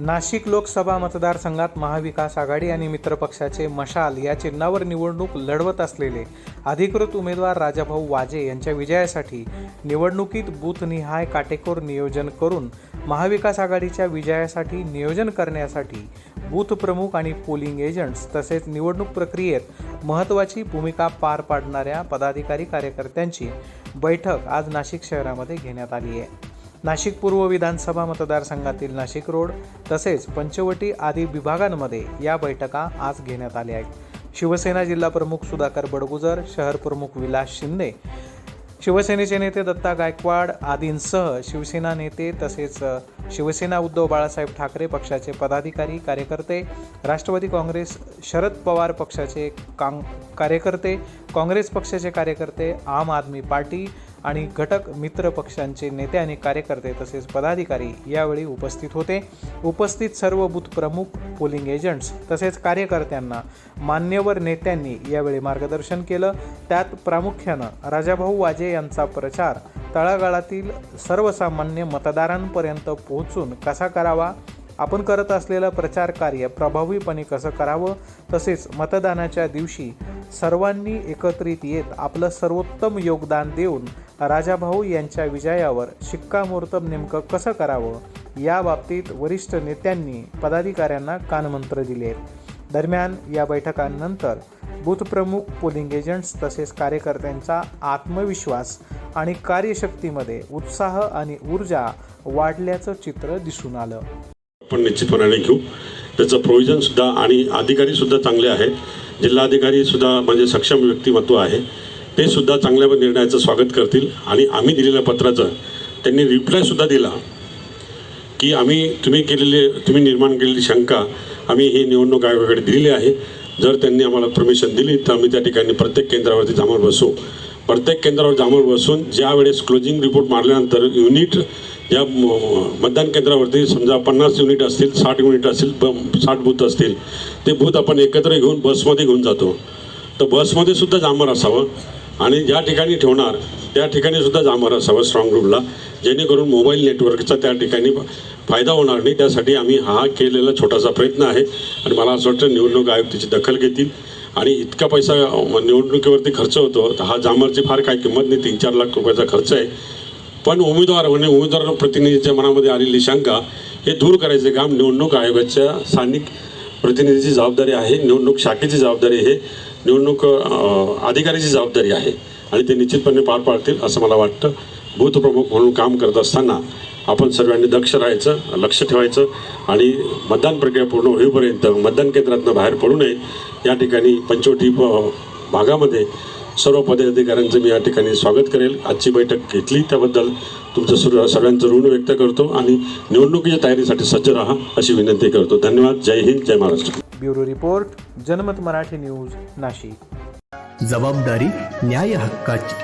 नाशिक लोकसभा मतदारसंघात महाविकास आघाडी आणि मित्रपक्षाचे मशाल या चिन्हावर निवडणूक लढवत असलेले अधिकृत उमेदवार राजाभाऊ वाजे यांच्या विजयासाठी निवडणुकीत बूथनिहाय काटेकोर नियोजन करून महाविकास आघाडीच्या विजयासाठी नियोजन करण्यासाठी बूथ प्रमुख आणि पोलिंग एजंट्स तसेच निवडणूक प्रक्रियेत महत्त्वाची भूमिका पार पाडणाऱ्या पदाधिकारी कार्यकर्त्यांची बैठक आज नाशिक शहरामध्ये घेण्यात आली आहे. नाशिक पूर्व विधानसभा मतदारसंघातील नाशिक रोड तसेच पंचवटी आदी विभागांमध्ये या बैठका आज घेण्यात आल्या आहेत. शिवसेना जिल्हा प्रमुख सुधाकर बडगुजर शहर प्रमुख विलास शिंदे शिवसेनेचे नेते दत्ता गायकवाड आदींसह शिवसेना नेते तसेच शिवसेना उद्धव बाळासाहेब ठाकरे पक्षाचे पदाधिकारी कार्यकर्ते राष्ट्रवादी काँग्रेस शरद पवार पक्षाचे कां कार्यकर्ते काँग्रेस पक्षाचे कार्यकर्ते आम आदमी पार्टी आणि घटक मित्र पक्षांचे नेते आणि कार्यकर्ते तसेच पदाधिकारी यावेळी उपस्थित होते. उपस्थित सर्व बूथ प्रमुख पोलिंग एजंट्स तसेच कार्यकर्त्यांना मान्यवर नेत्यांनी यावेळी मार्गदर्शन केलं. त्यात प्रामुख्यानं राजाभाऊ वाजे यांचा प्रचार तळागाळातील सर्वसामान्य मतदारांपर्यंत पोहोचून कसा करावा? आपण करत असलेलं प्रचार कार्य प्रभावीपणे कसं करावं? तसेच मतदानाच्या दिवशी सर्वांनी एकत्रित येत आपलं सर्वोत्तम योगदान देऊन राजाभाऊ यांच्या विजयावर शिक्कामोर्तब नेमकं कसं करावं या बाबतीत वरिष्ठ नेत्यांनी पदाधिकाऱ्यांना कानमंत्र दिले आहेत. दरम्यान या बैठकांनंतर बूथप्रमुख पोलिंग एजंट्स तसेच कार्यकर्त्यांचा आत्मविश्वास आणि कार्यशक्तीमध्ये उत्साह आणि ऊर्जा वाढल्याचं चित्र दिसून आलं. आपण निश्चितपणाने घेऊ. त्याचं प्रोव्हिजनसुद्धा आणि अधिकारीसुद्धा चांगले आहेत. जिल्हाधिकारीसुद्धा म्हणजे सक्षम व्यक्तिमत्व आहे. ते सुद्धा चांगल्या निर्णयाचं स्वागत करतील आणि आम्ही दिलेल्या पत्राचं त्यांनी रिप्लायसुद्धा दिला की आम्ही तुम्ही केलेले तुम्ही निर्माण केलेली शंका आम्ही ही निवडणूक आयोगाकडे दिलेली आहे. जर त्यांनी आम्हाला परमिशन दिली तर आम्ही त्या ठिकाणी प्रत्येक केंद्रावरती जामर बसू. प्रत्येक केंद्रावर जामर बसून ज्या वेळेस क्लोजिंग रिपोर्ट मारल्यानंतर युनिट या म- मतदान केंद्रावरती समजा पन्नास युनिट असतील साठ युनिट असतील ब साठ बूथ असतील ते बूथ आपण एकत्र घेऊन बसमध्ये घेऊन जातो. तर बसमध्ये सुद्धा जामर असावं. आणि ज्या ठिकाणी ठेवणार त्या ठिकाणी सुद्धा जामर असावं स्ट्रॉंग रूमला जेणेकरून मोबाईल नेटवर्कचा त्या ठिकाणी फायदा होणार नाही. त्यासाठी आम्ही हा केलेला छोटासा प्रयत्न आहे. आणि मला असं वाटतं निवडणूक आयोग त्याची दखल घेतील. आणि इतका पैसा निवडणुकीवरती खर्च होतो तर हा जामरची फार काही किंमत नाही. तीन चार लाख रुपयाचा खर्च आहे. पण उमेदवार म्हणजे उमेदवार प्रतिनिधीच्या मनामध्ये आलेली शंका हे दूर करायचे काम निवडणूक आयोगाच्या स्थानिक प्रतिनिधीची जबाबदारी आहे. निवडणूक शाखेची जबाबदारी आहे. निवडणूक अधिकाऱ्याची जबाबदारी आहे आणि ते निश्चितपणे पार पाडतील असं मला वाटतं. बूथप्रमुख म्हणून काम करत असताना आपण सर्वांनी दक्ष राहायचं लक्ष ठेवायचं आणि मतदान प्रक्रिया पूर्ण होईपर्यंत मतदान केंद्रातनं बाहेर पडू नये. या ठिकाणी पंचवटी भागामध्ये सर्व पदाधिकाऱ्यांचं मी या ठिकाणी स्वागत करेल. आजची बैठक घेतली त्याबद्दल तुमचं सर्व सर्वांचं ऋण व्यक्त करतो आणि निवडणुकीच्या तयारीसाठी सज्ज राहा अशी विनंती करतो. धन्यवाद. जय हिंद जय Maharashtra. Bureau report Janmat Marathi news Nashik. जबाबदारी न्याय हक्काची.